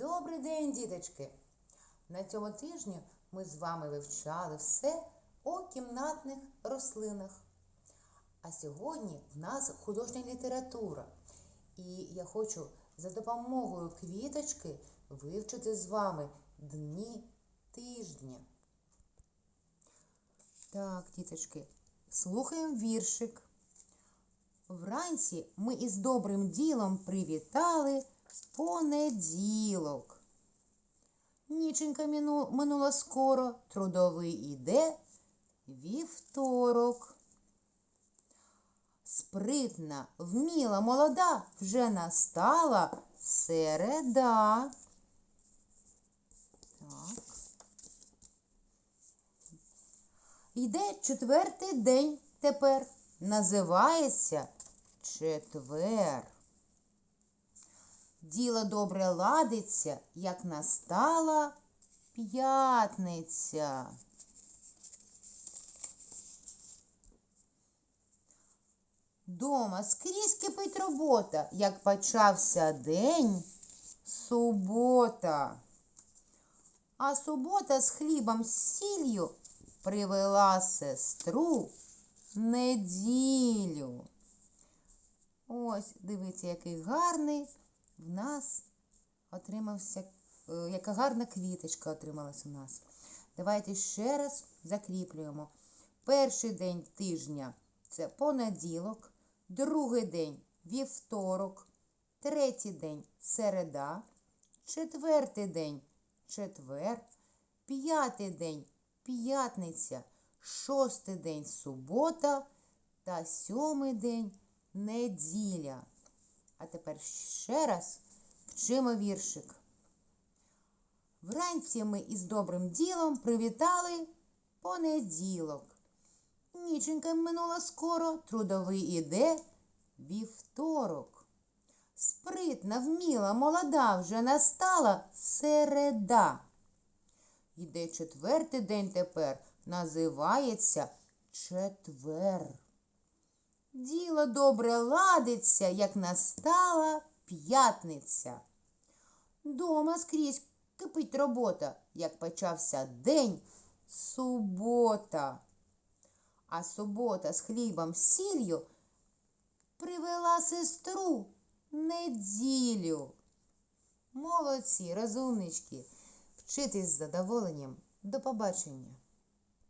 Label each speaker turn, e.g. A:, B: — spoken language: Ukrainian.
A: Добрий день, діточки! На цьому тижні ми з вами вивчали все о кімнатних рослинах. А сьогодні в нас художня література. І я хочу за допомогою квіточки вивчити з вами дні тижня. Так, діточки, слухаємо віршик. Вранці ми із добрим ділом привітали понеділок. Ніченька минула скоро, трудовий іде вівторок. Спритна, вміла, молода, вже настала середа. Так. Йде четвертий день тепер. Називається четвер. Діло добре ладиться, як настала п'ятниця. Дома скрізь кипить робота, як почався день субота. А субота з хлібом з сіллю привела сестру неділю. Ось, дивіться, який гарний в нас отримався, е, яка гарна квіточка отрималась у нас. Давайте ще раз закріплюємо. Перший день тижня це понеділок, другий день вівторок, третій день середа, четвертий день четвер, п'ятий день п'ятниця, шостий день субота та сьомий день неділя. А тепер ще раз вчимо віршик. Вранці ми із добрим ділом привітали понеділок. Ніченька минула скоро, трудовий іде вівторок. Спритна, вміла, молода вже настала середа. Йде четвертий день тепер, називається четвер. Діло добре ладиться, як настала п'ятниця. Дома скрізь кипить робота, як почався день субота. А субота з хлібом сіллю привела сестру неділю. Молодці, розумнички, вчитись з задоволенням. До побачення.